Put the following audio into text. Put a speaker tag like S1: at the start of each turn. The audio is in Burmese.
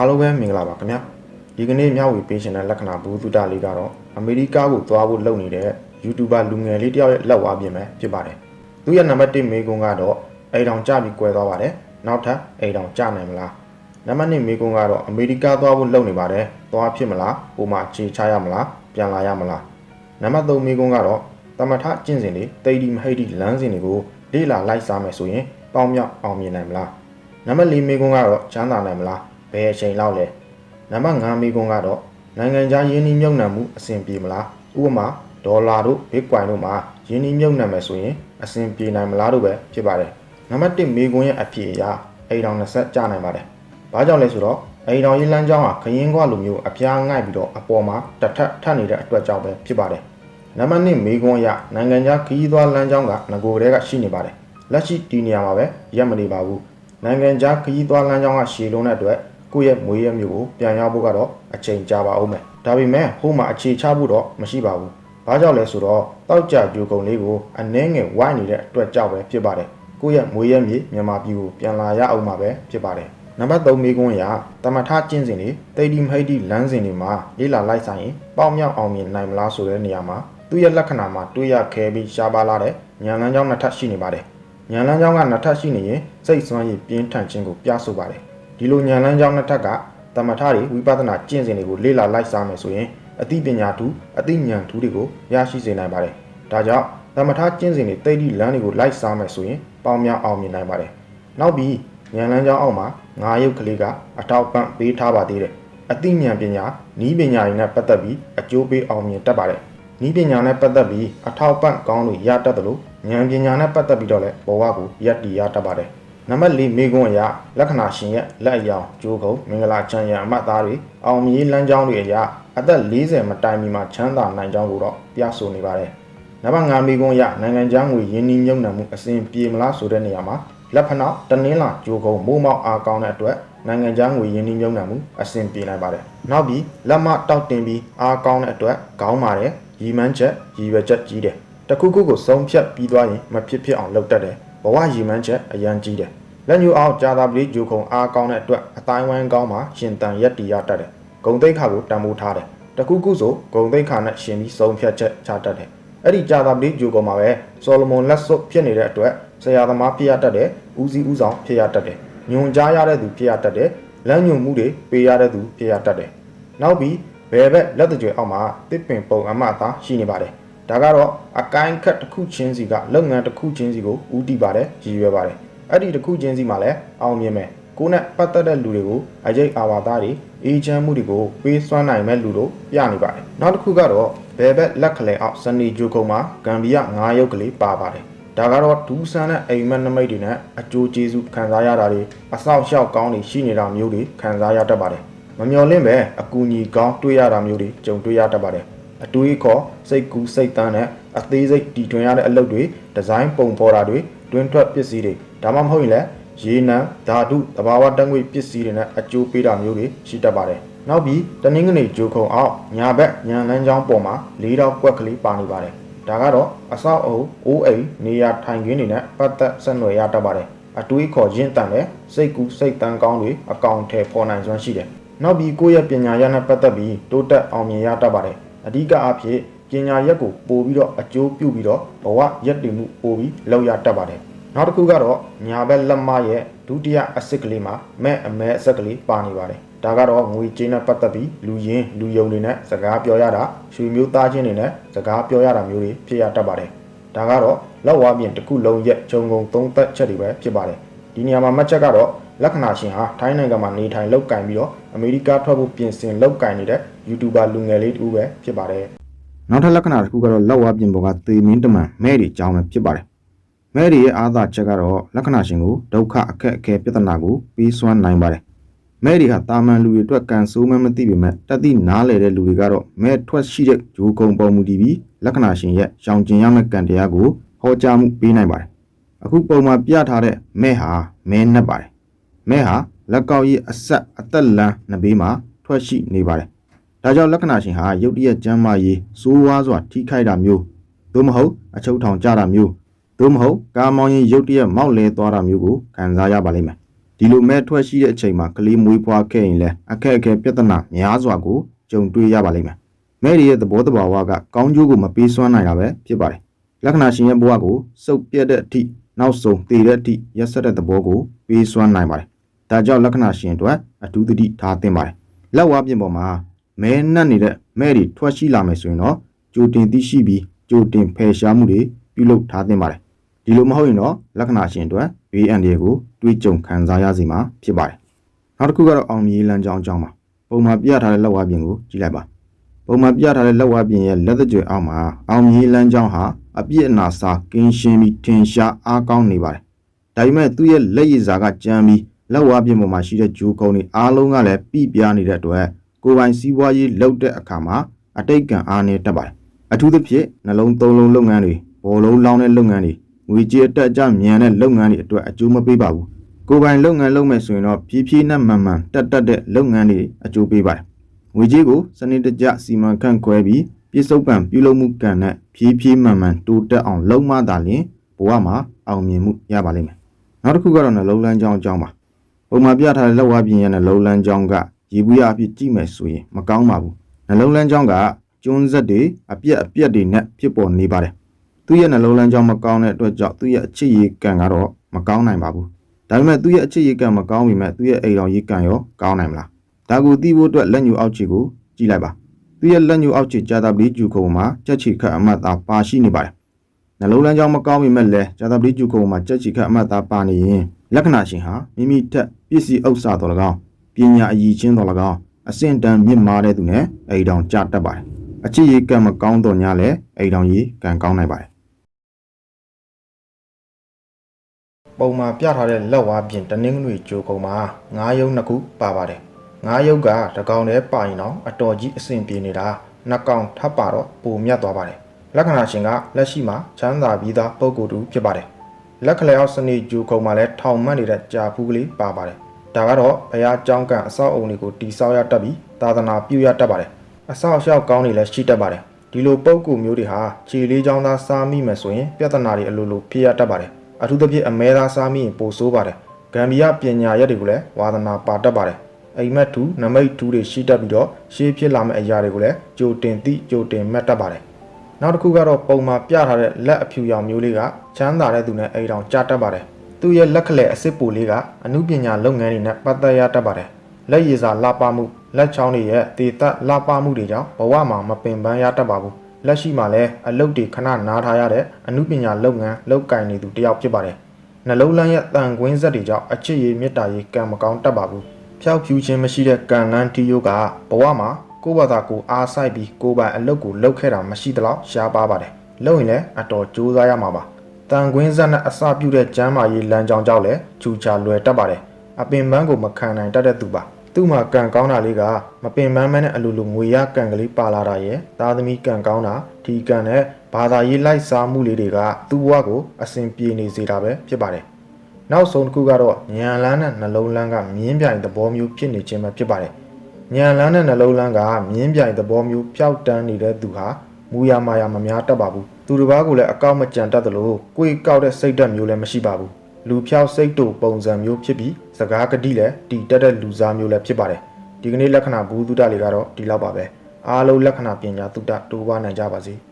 S1: အားလုံးပဲမင်္ဂလာပါခင်ဗျာဒီကနေ့မျှဝေပေးရှင်တဲ့လက္ခဏာဘူးသုတလေးကတော့အမေရိကကိုသွားဖို့လုပ်နေတဲ့ YouTuber လူငယ်လေးတယောက်ရဲ့လက်ဝါးပြင်ပဲဖြစ်ပါတယ်သူရဲ့နံပါတ်1မေးခွန်းကတော့အိမ်တောင်ကြပြီးကွဲသွားပါတယ်နောက်ထပ်အိမ်တောင်ကြနိုင်မလားနံပါတ်2မေးခွန်းကတော့အမေရိကသွားဖို့လုပ်နေပါတယ်သွားဖြစ်မလားဟိုမှာခြေချရမလားပြန်လာရမလားနံပါတ်3မေးခွန်းကတော့တမထကျင့်စဉ်တွေတိတ်ဒီမဟိတ်ဒီလမ်းစဉ်တွေကိုလေ့လာလိုက်စားမယ်ဆိုရင်ပေါင်းမြောက်အောင်မြင်နိုင်မလားနံပါတ်4မေးခွန်းကတော့ချမ်းသာနိုင်မလား ဘယ်အချိန်လောက်လဲနံပါတ်5မေးခွန်းကတော့နိုင်ငံခြားယင်းနှိမ့်မြုပ်နှံမှုအဆင်ပြေမလားဥပမာဒေါ်လာတို့ဘစ်ကွိုင်တို့မှာယင်းနှိမ့်မြုပ်နှံမယ်ဆိုရင်အဆင်ပြေနိုင်မလားတို့ပဲဖြစ်ပါတယ်နံပါတ်1မေးခွန်းရဲ့အဖြေအရအိမ်တော်20ကျနိုင်ပါတယ်ဘာကြောင့်လဲဆိုတော့အိမ်တော်ရေးလမ်းကြောင်းဟာခရင်ကွာလိုမျိုးအပြားငိုက်ပြီးတော့အပေါ်မှာတစ်ထပ်ထပ်နေတဲ့အတွက်ကြောင့်ပဲဖြစ်ပါတယ်နံပါတ်2မေးခွန်းအရနိုင်ငံခြားခရီးသွားလမ်းကြောင်းကငကိုကလေးကရှိနေပါတယ်လက်ရှိဒီနေရာမှာပဲရက်မနေပါဘူးနိုင်ငံခြားခရီးသွားလမ်းကြောင်းကရှည်လုံးတဲ့အတွက် ကိုယ့်ရဲ့မွေးရမျိုးကိုပြန်ရောက်ဖို့ကတော့အချိန်ကြာပါဦးမယ်ဒါပေမဲ့ဟိုမှာအခြေချဖို့တော့မရှိပါဘူးဘာကြောင့်လဲဆိုတော့တောက်ကြဂျူကုံလေးကိုအနှဲငယ်ဝိုင်းနေတဲ့အတွက်ကြောင့်ပဲဖြစ်ပါတယ်ကိုယ့်ရဲ့မွေးရမြေမြန်မာပြည်ကိုပြန်လာရအောင်မှာပဲဖြစ်ပါတယ်နံပါတ်3မိကွန်းအရာတမထကျင့်စဉ်တွေတိတ်ဒီမဟိတ်ဒီလမ်းစဉ်တွေမှာလေးလာလိုက်ဆိုင်ရင်ပေါက်မြောက်အောင်မြင်နိုင်မလားဆိုတဲ့နေရာမှာသူ့ရဲ့လက္ခဏာမှာတွေးရခဲပြီးရှားပါလာတဲ့ညံလန်းကြောင်းနှစ်ထပ်ရှိနေပါတယ်ညံလန်းကြောင်းကနှစ်ထပ်ရှိနေရင်စိတ်ဆွမ်းရည်ပြင်းထန်ခြင်းကိုပြဆိုပါတယ် ဒီလိုညံလန်းကြောင်းနှစ်ထပ်ကတမထတွေဝိပဿနာကျင့်စဉ်တွေကိုလေ့လာလိုက်စားမယ်ဆိုရင်အသိပညာထူးအသိဉာဏ်ထူးတွေကိုရရှိစေနိုင်ပါတယ်ဒါကြောင့်တမထကျင့်စဉ်တွေတိတ်ဒီလမ်းတွေကိုလိုက်စားမယ်ဆိုရင်ပေါင်းများအောင်မြင်နိုင်ပါတယ်နောက်ပြီးဉာဏ်လန်းကြောင်းအောက်မှာငါးရုပ်ကလေးကအထောက်ပံ့ပေးထားပါသေးတယ်အသိဉာဏ်ပညာဤပညာတွေနဲ့ပတ်သက်ပြီးအကျိုးပေးအောင်မြင်တတ်ပါတယ်ဤပညာနဲ့ပတ်သက်ပြီးအထောက်ပံ့ကောင်းလို့ရတတ်တယ်လို့ဉာဏ်ပညာနဲ့ပတ်သက်ပြီးတော့လည်းဘဝကိုရပ်တည်ရတတ်ပါတယ် နံပါတ်၄မိကွန်းအရာလက္ခဏာရှင်ရဲ့လက်အယောင်ကျိုးကုံမင်္ဂလာချမ်းရံအမတ်သားတွေအောင်မြင်လမ်းကြောင်းတွေအရာအသက်40မတိုင်မီမှာချမ်းသာနိုင်ကြောင်းကိုတော့ပြဆိုနေပါတယ်နံပါတ်5မိကွန်းအရာနိုင်ငံခြားငွေရင်းနှီးမြုပ်နှံမှုအစဉ်ပြေမလားဆိုတဲ့နေရာမှာလက်ဖနောက်တနင်းလာကျိုးကုံမိုးမောက်အားကောင်းတဲ့အတွက်နိုင်ငံခြားငွေရင်းနှီးမြုပ်နှံမှုအစဉ်ပြေနိုင်ပါတယ်နောက်ပြီးလက်မတောက်တင်ပြီးအားကောင်းတဲ့အတွက်ခေါင်းပါတယ်ရီမန်းချက်ရီရွယ်ချက်ကြီးတယ်တခုခုကိုဆုံးဖြတ်ပြီးသွားရင်မဖြစ်ဖြစ်အောင်လုပ်တတ်တယ် ဘဝရီမန်းချက်အရန်ကြီးတယ်လက်ညူအောင်ကြာသာပတိဂျိုခုံအားကောင်းတဲ့အတွက်အတိုင်းဝိုင်းကောင်းမှာရှင်တန်ရက်တီရတတ်တယ်ဂုံသိက္ခာကိုတန်ဖိုးထားတယ်တခုခုဆိုဂုံသိက္ခာနဲ့ရှင်ပြီးဆုံးဖြတ်ချက်ချတတ်တယ်အဲ့ဒီကြာသာပတိဂျိုခုံမှာပဲဆော်လမွန်လက်စွပ်ဖြစ်နေတဲ့အတွက်ဆရာသမားဖြစ်ရတတ်တယ်ဦးစီးဦးဆောင်ဖြစ်ရတတ်တယ်ညွန်ကြားရတဲ့သူဖြစ်ရတတ်တယ်လက်ညွန်မှုတွေပေးရတဲ့သူဖြစ်ရတတ်တယ်နောက်ပြီးဘယ်ဘက်လက်တကြွယ်အောက်မှာတစ်ပင်ပုံအမသားရှိနေပါတယ် ဒါကတော့အကိုင်းခတ်တစ်ခုချင်းစီကလုပ်ငန်းတစ်ခုချင်းစီကိုဦးတည်ပါတယ်ရည်ရွယ်ပါတယ်အဲ့ဒီတစ်ခုချင်းစီမှာလည်းအောင်မြင်မယ်ကိုနဲ့ပတ်သက်တဲ့လူတွေကိုအရေးအာဝါဒတွေအေးချမ်းမှုတွေကိုပေးစွမ်းနိုင်မဲ့လူတို့ပြနေပါတယ်နောက်တစ်ခုကတော့ဘယ်ဘက်လက်ခလဲအောက်စနီဂျိုကုံမှာဂမ်ဘီယာ9ရုပ်ကလေးပါပါတယ်ဒါကတော့ဒူးဆန်းတဲ့အိမ်မက်နမိတ်တွေနဲ့အကျိုးကျေးဇူးခံစားရတာတွေအဆောက်အအုံကောင်းတွေရှိနေတာမျိုးတွေခံစားရတတ်ပါတယ်မမျော်လင့်ပဲအကူအညီကောင်းတွေ့ရတာမျိုးတွေကြုံတွေ့ရတတ်ပါတယ် အတွေးခေါ်စိတ်ကူးစိတ်တန်းနဲ့အသေးစိတ်တီထွင်ရတဲ့အလုပ်တွေဒီဇိုင်းပုံဖော်တာတွေတွင်းထွက်ပစ္စည်းတွေဒါမှမဟုတ်ရင်လည်းရေနံဓာတုသဘာဝတံငွေပစ္စည်းတွေနဲ့အကျိုးပေးတာမျိုးတွေရှိတတ်ပါတယ်နောက်ပြီးတနင်္ဂနွေဂျိုခုံအောင်ညာဘက်ညံလန်းချောင်းပေါ်မှာလေးတော့ကွက်ကလေးပါနေပါတယ်ဒါကတော့အဆောက်အုံအိုးအိမ်နေရာထိုင်ခင်းတွေနဲ့ပတ်သက်ဆက်နွယ်ရတတ်ပါတယ်အတွေးခေါ်ရင်းတန်တဲ့စိတ်ကူးစိတ်တန်းကောင်းတွေအကောင်ထဲပေါ်နိုင်စွမ်းရှိတယ်နောက်ပြီးကိုယ့်ရဲ့ပညာရနဲ့ပတ်သက်ပြီးတိုးတက်အောင်မြင်ရတတ်ပါတယ် အဓိကအဖြစ်ပညာရက်ကိုပို့ပြီးတော့အကျိုးပြုပြီးတော့ဘဝရက်တည်မှုပို့ပြီးလောက်ရတတ်ပါတယ်နောက်တစ်ခုကတော့ညာဘက်လက်မရဲ့ဒုတိယအစစ်ကလေးမှာမဲ့အမဲအဆက်ကလေးပါနေပါတယ်ဒါကတော့ငွေကြေးနဲ့ပတ်သက်ပြီးလူရင်းလူယုံတွေနဲ့စကားပြောရတာရွှေမျိုးသားချင်းတွေနဲ့စကားပြောရတာမျိုးတွေဖြစ်ရတတ်ပါတယ်ဒါကတော့လောက်ဝါပြင်တစ်ခုလုံးရဲ့ဂျုံကုံသုံးသက်ချက်တွေပဲဖြစ်ပါတယ် ဒီနေရာမှာမှတ်ချက်ကတော့လက္ခဏာရှင်ဟာထိုင်းနိုင်ငံမှာနေထိုင်လောက်ကင်ပြီးတော့အမေရိကထွက်ဖို့ပြင်ဆင်လောက်ကင်နေတဲ့ YouTuber လူငယ်လေးတူပဲဖြစ်ပါတယ်နောက်ထပ်လက္ခဏာတစ်ခုကတော့လောက်ဝါပြင်ပေါ်ကသေမင်းတမန်မဲတွေအကြောင်းပဲဖြစ်ပါတယ်မဲတွေရဲ့အာသာချက်ကတော့လက္ခဏာရှင်ကိုဒုက္ခအခက်အခဲပြဿနာကိုပြီးစွမ်းနိုင်ပါတယ်မဲတွေဟာတာမန်လူတွေအတွက်ကန်ဆိုးမှမသိပေမဲ့တတိနားလေတဲ့လူတွေကတော့မဲထွက်ရှိတဲ့ဂျိုးကုံပေါ်မူတည်ပြီးလက္ခဏာရှင်ရဲ့ရောင်ကျင်ရမယ့်ကံတရားကိုဟောကြားမှုပေးနိုင်ပါတယ် အခုပုံမှာပြထားတဲ့မဲဟာမဲနှက်ပါတယ်မဲဟာလက်ကောက်ရည်အဆက်အသက်လန်းနှစ်ဘေးမှာထွက်ရှိနေပါတယ်ဒါကြောင့်လက္ခဏာရှင်ဟာရုတ်တရက်ကျမ်းမာရေးစိုးဝါးစွာထိခိုက်တာမျိုးသို့မဟုတ်အချုပ်ထောင်ကြတာမျိုးသို့မဟုတ်ကားမောင်းရင်ရုတ်တရက်မောက်လဲသွားတာမျိုးကိုခံစားရပါလိမ့်မယ်ဒီလိုမဲ့ထွက်ရှိတဲ့အချိန်မှာကလေးမွေးဖွားခဲ့ရင်လည်းအခက်အခဲပြဿနာများစွာကိုကြုံတွေ့ရပါလိမ့်မယ်မဲ့ရီရဲ့သဘောတဘာဝကကောင်းကျိုးကိုမပေးစွမ်းနိုင်တာပဲဖြစ်ပါတယ်လက္ခဏာရှင်ရဲ့ဘဝကိုစုပ်ပြတ်တဲ့အထိ နောက်ဆုံးတည်တဲ့အထိရက်ဆက်တဲ့သဘောကိုပေးစွမ်းနိုင်ပါတယ်ဒါကြောင့်လက္ခဏာရှင်အတွက်အထူးသတိထားသင့်ပါတယ်လက်ဝါးပြင်ပေါ်မှာမဲနှက်နေတဲ့မဲ့ရီထွက်ရှိလာမယ်ဆိုရင်တော့ကြိုတင်သိရှိပြီးကြိုတင်ဖယ်ရှားမှုတွေပြုလုပ်ထားသင့်ပါတယ်ဒီလိုမဟုတ်ရင်တော့လက္ခဏာရှင်အတွက်ဘေးအန္တရာယ်ကိုတွေးကြုံခံစားရစေမှာဖြစ်ပါတယ်။နောက်တစ်ခုကတော့အောင်မြေလမ်းကြောင်းအကြောင်းပါ။ပုံမှန်ပြထားတဲ့လက်ဝါးပြင်ကိုကြည့်လိုက်ပါ။ပုံမှန်ပြထားတဲ့လက်ဝါးပြင်ရဲ့လက်သက်ကြွယ်အောက်မှာအောင်မြေလမ်းကြောင်းဟာ အပြည့်အနာစာကင်းရှင်းပြီးထင်ရှားအားကောင်းနေပါတယ်။ဒါပေမဲ့သူ့ရဲ့လက်ရည်စာကကြမ်းပြီးလက်ဝါးပြင်ပေါ်မှာရှိတဲ့ဂျိုးကုန်းတွေအားလုံးကလည်းပြပြနေတဲ့အတွက်ကိုယ်ပိုင်စီးပွားရေးလုပ်တဲ့အခါမှာအတိတ်ကံအားနည်းတတ်ပါတယ်။အထူးသဖြင့်နှလုံးသုံးလုံးလုပ်ငန်းတွေဘောလုံးလောင်းတဲ့လုပ်ငန်းတွေငွေကြေးအတက်အကျမြန်တဲ့လုပ်ငန်းတွေအတွက်အကျိုးမပေးပါဘူး။ကိုယ်ပိုင်လုပ်ငန်းလုပ်မယ်ဆိုရင်တော့ဖြည်းဖြည်းနဲ့မှန်မှန်တက်တက်တဲ့လုပ်ငန်းတွေအကျိုးပေးပါတယ်။ငွေကြေးကိုစနစ်တကျစီမံခန့်ခွဲပြီး ပြစ္ဆုတ်ပံပြုလုပ်မှုကံနဲ့ဖြည်းဖြည်းမှန်မှန်တိုးတက်အောင်လုပ်မှသာလျှင်ဘဝမှာအောင်မြင်မှုရပါလိမ့်မယ်။နောက်တစ်ခုကတော့နှလုံးလန်းကြောင်းအကြောင်းပါ။ပုံမှန်ပြထားတဲ့လက်ဝါးပြင်းရဲ့နှလုံးလန်းကြောင်းကရေဘူးရအဖြစ်ကြည့်မယ်ဆိုရင်မကောင်းပါဘူး။နှလုံးလန်းကြောင်းကကျွန်းဆက်တွေအပြက်အပြက်တွေနဲ့ဖြစ်ပေါ်နေပါတယ်။သူ့ရဲ့နှလုံးလမ်းကြောင်းမကောင်းတဲ့အတွက်ကြောင့်သူ့ရဲ့အချစ်ရေးကံကတော့မကောင်းနိုင်ပါဘူး။ဒါပေမဲ့သူ့ရဲ့အချစ်ရေးကံမကောင်းပေမဲ့သူ့ရဲ့အိမ်တော်ရေးကံရောကောင်းနိုင်မလား။ဒါကိုသိဖို့အတွက်လက်ညှိုးအောက်ခြေကိုကြည့်လိုက်ပါ။ သူ့ရဲ့လက်ညှိုးအောက်ခြေကြာတာပလီကျူခုံမှာကြက်ချီခတ်အမတ်သားပါရှိနေပါတယ်။နှလုံးလမ်းကြောင်းမကောင်းပေမဲ့လည်းကြာတာပလီကျူခုံမှာကြက်ချီခတ်အမတ်သားပါနေရင်လက္ခဏာရှင်ဟာမိမိတက်ပစ္စည်းဥစ္စာတော်၎င်းပညာအည်ချင်းတော်၎င်းအဆင့်တန်းမြင့်မားတဲ့သူနဲ့အိမ်တော်ကြတတ်ပါတယ်။အချစ်ရေးကံမကောင်းတော့ညလည်းအိမ်တော်ရေးကံကောင်းနိုင်ပါတယ်ပုံမှန်ပြထားတဲ့လက်ဝါးပြင်တနင်္ဂနွေကြိုကုံမှာငါးရုပ်နှစ်ခုပါပါတယ်။ ငါးရုပ်ကတကောင်တည်းပါရင်တော့အတော်ကြီးအဆင်ပြေနေတာနှစ်ကောင်ထပ်ပါတော့ပုံမြတ်သွားပါတယ်။လက္ခဏာရှင်ကလက်ရှိမှာချမ်းသာပြီးသားပုံကိုယ်တူဖြစ်ပါတယ်။လက်ခလျောက်စနေကြိုကုံမှာလည်းထောင်မှတ်နေတဲ့ကြာဖူးကလေးပါပါတယ်။ဒါကတော့ဘုရားကျောင်းကန်အဆောက်အုံတွေကိုတိဆောက်ရတတ်ပြီးသာသနာပြုရတတ်ပါတယ်။အဆောက်အအုံကောင်းတွေလည်းရှိတတ်ပါတယ်။ဒီလိုပုံကူမျိုးတွေဟာခြေလေးချောင်းသားစားမိမယ်ဆိုရင်ပြဿနာတွေအလိုလိုဖြစ်ရတတ်ပါတယ်။အထူးသဖြင့်အမဲသားစားမိရင်ပိုဆိုးပါတယ်။ဂမ်ဘီယာပညာရက်တွေကိုလည်းဝါသနာပါတတ်ပါတယ်။ အိမ်မက်တူနမိတ်တူတွေရှိတတ်ပြီးတော့ရှေးဖြစ်လာမယ့်အရာတွေကိုလည်းကြိုတင်သိကြိုတင်မှတ်တတ်ပါတယ်။နောက်တစ်ခုကတော့ပုံမှာပြထားတဲ့လက်အဖြူရောင်မျိုးလေးကချမ်းသာတဲ့သူနဲ့အိမ်တော်ကြားတတ်ပါတယ်။သူ့ရဲ့လက်ခလဲအစ်စ်ပူလေးကအမှုပညာလုပ်ငန်းတွေနဲ့ပတ်သက်ရတတ်ပါတယ်။လက်ရည်စာလှပမှုလက်ချောင်းတွေရဲ့တေသက်လှပမှုတွေကြောင့်ဘဝမှာမပင်ပန်းရတတ်ပါဘူး။လက်ရှိမှာလည်းအလုပ်တွေခဏနားထားရတဲ့အမှုပညာလုပ်ငန်းလုပ်ကင်နေသူတစ်ယောက်ဖြစ်ပါတယ်။နှလုံးလန်းရဲ့တန်ကွင်းဆက်တွေကြောင့်အချစ်ရေးမေတ္တာရေးကံမကောင်းတတ်ပါဘူး။ ဖျောက်ဖြူခြင်းမရှိတဲ့ကံလန်းတီယိုကဘဝမှာကိုယ့်ဘာသာကိုယ်အားဆိုင်ပြီးကိုယ်ပိုင်အလုပ်ကိုလုပ်ခဲ့တာမရှိသလောက်ရှားပါပါတယ်။လုပ်ရင်လည်းအတော်ကြိုးစားရမှာပါ။တန်ကွင်းဆက်နဲ့အစပြုတဲ့ကျမ်းမာရေးလမ်းကြောင်းကြောင့်လည်းချူချာလွယ်တတ်ပါတယ်။အပင်ပန်းကိုမခံနိုင်တတ်တဲ့သူပါ။သူ့မှာကံကောင်းတာလေးကမပင်ပန်းမဲနဲ့အလိုလိုငွေရကံကလေးပါလာတာရဲ့သားသမီးကံကောင်းတာဒီကံနဲ့ဘာသာရေးလိုက်စားမှုလေးတွေကသူ့ဘဝကိုအစဉ်ပြေနေစေတာပဲဖြစ်ပါတယ်။ နောက်ဆုံးတစ်ခုကတော့ညံလန်းနဲ့နှလုံးလန်းကမြင်းပြိုင်သဘောမျိုးဖြစ်နေခြင်းပဲဖြစ်ပါတယ်။ညံလန်းနဲ့နှလုံးလန်းကမြင်းပြိုင်သဘောမျိုးပျောက်တန်းနေတဲ့သူဟာမူရမာယာမများတတ်ပါဘူး။သူတစ်ပါးကလည်းအကောက်မကြံတတ်သလိုကိုယ်ကောက်တဲ့စိတ်ဓာတ်မျိုးလည်းမရှိပါဘူး။လူဖြောက်စိတ်တူပုံစံမျိုးဖြစ်ပြီးစကားကတိလည်းတီတက်တဲ့လူစားမျိုးလည်းဖြစ်ပါတယ်။ဒီကနေ့လက္ခဏာဘူးတုဒလေးကတော့ဒီလောက်ပါပဲ။အားလုံးလက္ခဏာပညာတုဒတိုးပွားနိုင်ကြပါစေ။